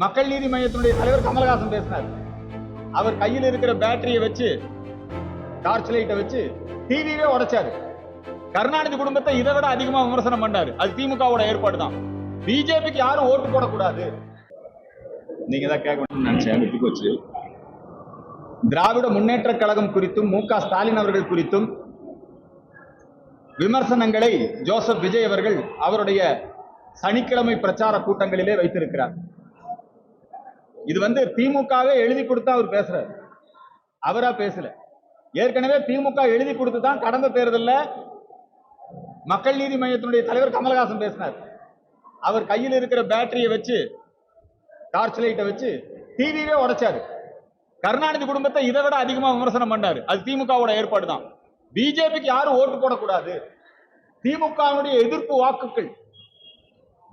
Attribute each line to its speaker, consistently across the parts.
Speaker 1: மக்கள் நீதி மையத்தினுடைய தலைவர் கமலஹாசன் பேசினார். அவர் கையில் இருக்கிற பேட்டரியை வச்சு டார்ச் லைட்டை வச்சு டிவியே உடைச்சாரு. கருணாநிதி குடும்பத்தை இதை விட அதிகமா விமர்சனம் பண்ணாரு. அது திமுகவோட ஏற்பாடு தான் பிஜேபிக்கு யாரும் ஓட்டு போடக்கூடாது. நீங்க தான் கேட்கணும்னு நினைச்சேன். விட்டு போச்சு? திராவிட முன்னேற்ற கழகம் குறித்தும் மு க ஸ்டாலின் அவர்கள் குறித்தும் விமர்சனங்களை ஜோசப் விஜய் அவர்கள் அவருடைய சனிக்கிழமை பிரச்சார கூட்டங்களிலே வைத்திருக்கிறார். இது வந்து திமுகவே எழுதி கொடுத்தா அவர் பேசுறாரு. அவரா பேசல. ஏற்கனவே திமுக எழுதி கொடுத்து தான் கடந்த தேர்தலில் மக்கள் நீதி மையத்தினுடைய தலைவர் கமலஹாசன் பேசினார். அவர் கையில் இருக்கிற பேட்டரியை வச்சு டார்ச் லைட்டை வச்சு டிவியே உடைச்சாரு. கருணாநிதி குடும்பத்தை இதை விட அதிகமாக விமர்சனம் பண்ணாரு. அது திமுகவோட ஏற்பாடு தான் பிஜேபிக்கு யாரும் ஓட்டு போடக்கூடாது. திமுகவுடைய எதிர்ப்பு வாக்குகள்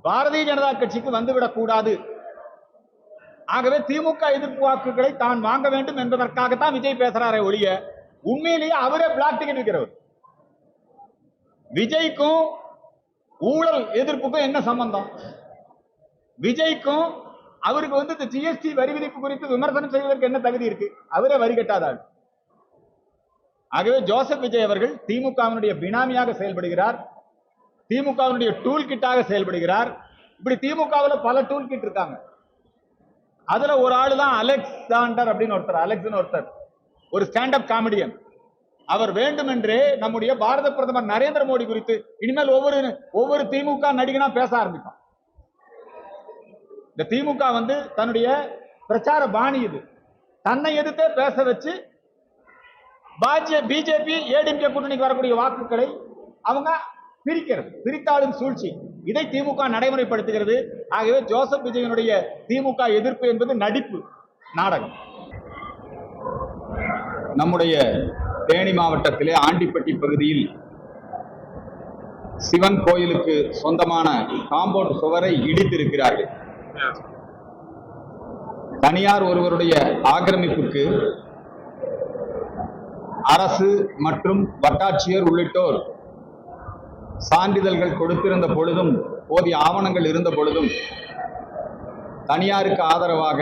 Speaker 1: பாரதிய ஜனதா கட்சிக்கு வந்துவிடக் கூடாது ஆகவே திமுக எதிர்ப்பு வாக்குகளை தான் வாங்க வேண்டும் என்பதற்காகத்தான் விஜய் பேசுறாரே ஒழிய உண்மையிலேயே அவரே பிளாக் டிக்கெட் இருக்கிறவர் விஜய்க்கும் ஊழல் எதிர்ப்புக்கும் என்ன சம்பந்தம்? விஜய்க்கும் அவருக்கு வந்து இந்த ஜிஎஸ்டி வரி விதிப்பு குறித்து விமர்சனம் செய்வதற்கு என்ன தகுதி இருக்கு? அவரே வரி கட்டாதாள் ஆகவே ஜோசப் விஜய் அவர்கள் திமுகவினுடைய பினாமியாக செயல்படுகிறார். திமுகவினுடைய டூல் கிட்டாக செயல்படுகிறார். இப்படி திமுகவில் பல டூல் கிட் இருக்காங்க. அதுல ஒரு ஆளு தான் அலெக்சாண்டர் அப்படின்னு ஒருத்தர் அலெக்ஸ்னு ஒருத்தர். ஒரு ஸ்டாண்டப் காமெடியன் அவர் வேண்டுமென்றே நம்முடைய பாரத பிரதமர் நரேந்திர மோடி குறித்து இனிமேல் ஒவ்வொரு ஒவ்வொரு திமுக நடிகனா பேச ஆரம்பிக்கும். இந்த திமுக வந்து தன்னுடைய பிரச்சார பாணி இது. தன்னை எதிர்த்தே பேச வச்சு பாஜ்ய பிஜேபி ஏடிஎம்கே கூட்டணிக்கு வரக்கூடிய வாக்குகளை அவங்க பிரிக்கிறது பிரித்தாளும் சூழ்ச்சி. இதை திமுக நடைமுறைப்படுத்துகிறது. ஆகவே ஜோசப் விஜயனுடைய திமுக எதிர்ப்பு என்பது நடிப்பு நாடகம். நம்முடைய தேனி மாவட்டத்திலே ஆண்டிப்பட்டி பகுதியில் சிவன் கோயிலுக்கு சொந்தமான காம்பவுண்ட் சுவரை இடித்திருக்கிறார்கள். தனியார் ஒருவருடைய ஆக்கிரமிப்புக்கு அரசு மற்றும் வட்டாட்சியர் உள்ளிட்டோர் சான்றிதழ்கள் கொடுத்திருந்த பொழுதும் போதிய ஆவணங்கள் இருந்த பொழுதும் தனியாருக்கு ஆதரவாக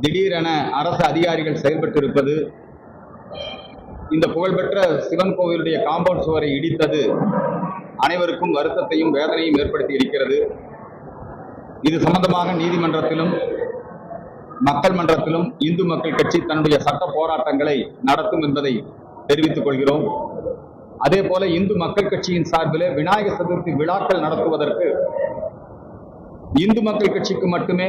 Speaker 1: திடீரென அரசு அதிகாரிகள் செயல்பட்டிருப்பது இந்த புகழ்பெற்ற சிவன் கோவிலுடைய காம்பவுண்ட் சுவரை இடித்தது அனைவருக்கும் வருத்தத்தையும் வேதனையும் ஏற்படுத்தி இருக்கிறது. இது சம்பந்தமாக நீதிமன்றத்திலும் மக்கள் மன்றத்திலும் இந்து மக்கள் கட்சி தன்னுடைய சட்ட போராட்டங்களை நடத்தும் என்பதை தெரிவித்துக் கொள்கிறோம். அதே போல இந்து மக்கள் கட்சியின் சார்பிலே விநாயகர் சதுர்த்தி விழாக்கள் நடத்துவதற்கு இந்து மக்கள் கட்சிக்கு மட்டுமே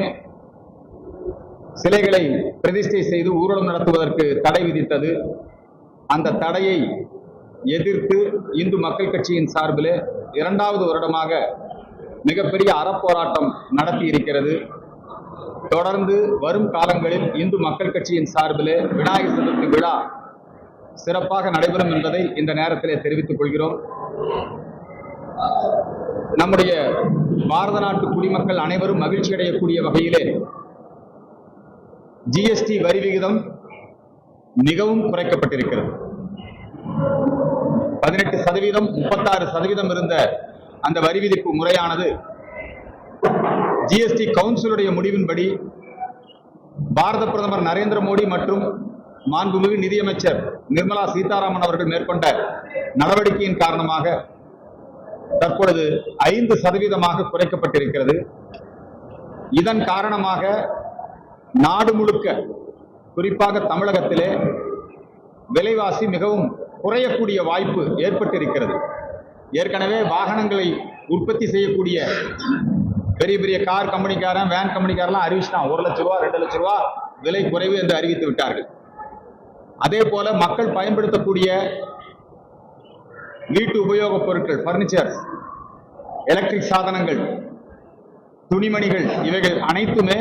Speaker 1: சிலைகளை பிரதிஷ்டை செய்து ஊர்வலம் நடத்துவதற்கு தடை விதித்தது. அந்த தடையை எதிர்த்து இந்து மக்கள் கட்சியின் சார்பிலே இரண்டாவது வருடமாக மிகப்பெரிய அறப்போராட்டம் நடத்தி இருக்கிறது தொடர்ந்து வரும் காலங்களில் இந்து மக்கள் கட்சியின் சார்பிலே விநாயகர் சதுர்த்தி விழா சிறப்பாக நடைபெறும் என்பதை இந்த நேரத்திலே தெரிவித்துக் கொள்கிறோம். நம்முடைய பாரத நாட்டு குடிமக்கள் அனைவரும் மகிழ்ச்சி அடையக்கூடிய வகையிலே ஜிஎஸ்டி வரி விகிதம் மிகவும் குறைக்கப்பட்டிருக்கிறது. பதினெட்டு சதவீதம் முப்பத்தாறு சதவீதம் இருந்த அந்த வரி விதிப்பு முறையானது ஜிஎஸ்டி கவுன்சிலுடைய முடிவின்படி பாரத பிரதமர் நரேந்திர மோடி மற்றும் மாண்புமிகு நிதியமைச்சர் நிர்மலா சீதாராமன் அவர்கள் மேற்கொண்ட நடவடிக்கையின் காரணமாக தற்பொழுது ஐந்து சதவீதமாக குறைக்கப்பட்டிருக்கிறது. இதன் காரணமாக நாடு முழுக்க குறிப்பாக தமிழகத்திலே விலைவாசி மிகவும் குறையக்கூடிய வாய்ப்பு ஏற்பட்டிருக்கிறது. ஏற்கனவே வாகனங்களை உற்பத்தி செய்யக்கூடிய பெரிய பெரிய கார் கம்பெனிக்காரன் வேன் கம்பெனிக்காரெல்லாம் அறிவிச்சிட்டான். ஒரு லட்ச ரூபா ரெண்டு லட்ச ரூபா விலை குறைவு என்று அறிவித்து விட்டார்கள். அதே போல மக்கள் பயன்படுத்தக்கூடிய வீட்டு உபயோகப் பொருட்கள் பர்னிச்சர் எலக்ட்ரிக் சாதனங்கள் துணிமணிகள் இவைகள் அனைத்துமே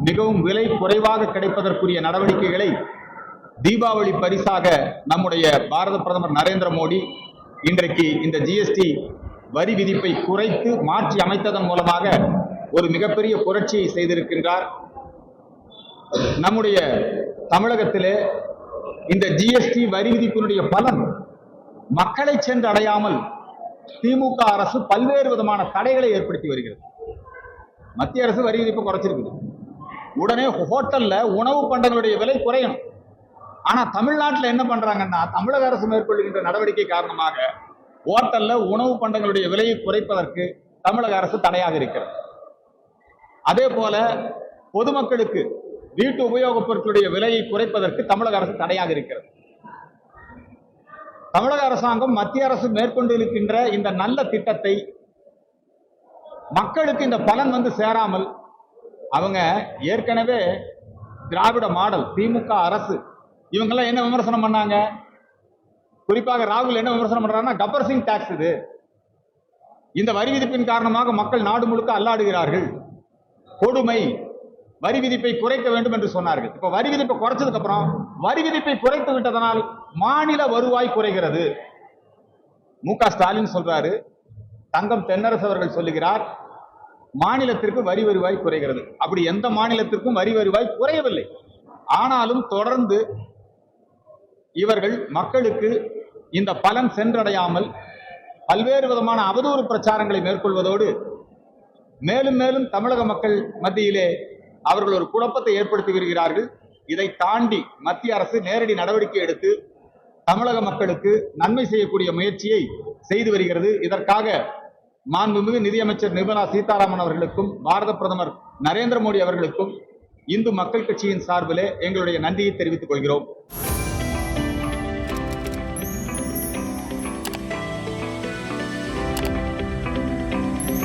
Speaker 1: மிகவும் விலை குறைவாக கிடைப்பதற்குரிய நடவடிக்கைகளை தீபாவளி பரிசாக நம்முடைய பாரத பிரதமர் நரேந்திர மோடி இன்றைக்கு இந்த ஜிஎஸ்டி வரி விதிப்பை குறைத்து மாற்றி அமைத்ததன் மூலமாக ஒரு மிகப்பெரிய புரட்சியை செய்திருக்கின்றார். நம்முடைய தமிழகத்திலே இந்த ஜிஎஸ்டி வரி விதிப்பினுடைய பலன் மக்களை சென்று அடையாமல் திமுக அரசு பல்வேறு விதமான தடைகளை ஏற்படுத்தி வருகிறது. மத்திய அரசு வரி விதிப்பு குறைச்சிருக்குது. உடனே ஹோட்டல்ல உணவு பண்டங்களுடைய விலை குறையணும். ஆனா தமிழ்நாட்டுல என்ன பண்றாங்கன்னா தமிழக அரசு மேற்கொள்கின்ற நடவடிக்கை காரணமாக ஹோட்டல்ல உணவு பண்டங்களுடைய விலையை குறைப்பதற்கு தமிழக அரசு தடையாக இருக்கிறது. அதே போல பொதுமக்களுக்கு வீட்டு உபயோகப் பொருட்களுடைய விலையை குறைப்பதற்கு தமிழக அரசு தடையாக இருக்கிறது. தமிழக அரசாங்கம் மத்திய அரசு மேற்கொண்டிருக்கின்ற இந்த நல்ல திட்டத்தை மக்களுக்கு இந்த பலன் வந்து சேராமல் அவங்க ஏற்கனவே திராவிட மாடல் திமுக அரசு இவங்கெல்லாம் என்ன விமர்சனம் பண்ணாங்க? குறிப்பாக ராகுல் என்ன விமர்சனம் பண்றாங்கன்னா கப்பர் சிங் டாக்ஸ் இது. இந்த வரி விதிப்பின் காரணமாக மக்கள் நாடு முழுக்க அல்லாடுகிறார்கள். கொடுமை. வரி விதிப்பை குறைக்க வேண்டும் என்று சொன்னார்கள். இப்போ வரி விதிப்பை குறைச்சதுக்கு அப்புறம் வரி விதிப்பை குறைத்து விட்டதனால் மாநில வருவாய் குறைகிறது. மு க ஸ்டாலின் சொல்றாரு தங்கம் தென்னரசு அவர்கள் சொல்லுகிறார் மாநிலத்திற்கு வரி வருவாய் குறைகிறது. அப்படி எந்த மாநிலத்திற்கும் வரி வருவாய் குறையவில்லை. ஆனாலும் தொடர்ந்து இவர்கள் மக்களுக்கு இந்த பலன் சென்றடையாமல் பல்வேறு விதமான அவதூறு பிரச்சாரங்களை மேற்கொள்வதோடு மேலும் மேலும் தமிழக மக்கள் மத்தியிலே அவர்கள் ஒரு குழப்பத்தை ஏற்படுத்தி வருகிறார்கள். இதை தாண்டி மத்திய அரசு நேரடி நடவடிக்கை எடுத்து தமிழக மக்களுக்கு நன்மை செய்யக்கூடிய முயற்சியை செய்து வருகிறது. இதற்காக மாண்புமிகு நிதியமைச்சர் நிர்மலா சீதாராமன் அவர்களுக்கும் பாரத பிரதமர் நரேந்திர மோடி அவர்களுக்கும் இந்து மக்கள் கட்சியின் சார்பிலே எங்களுடைய நன்றியை தெரிவித்துக் கொள்கிறோம்.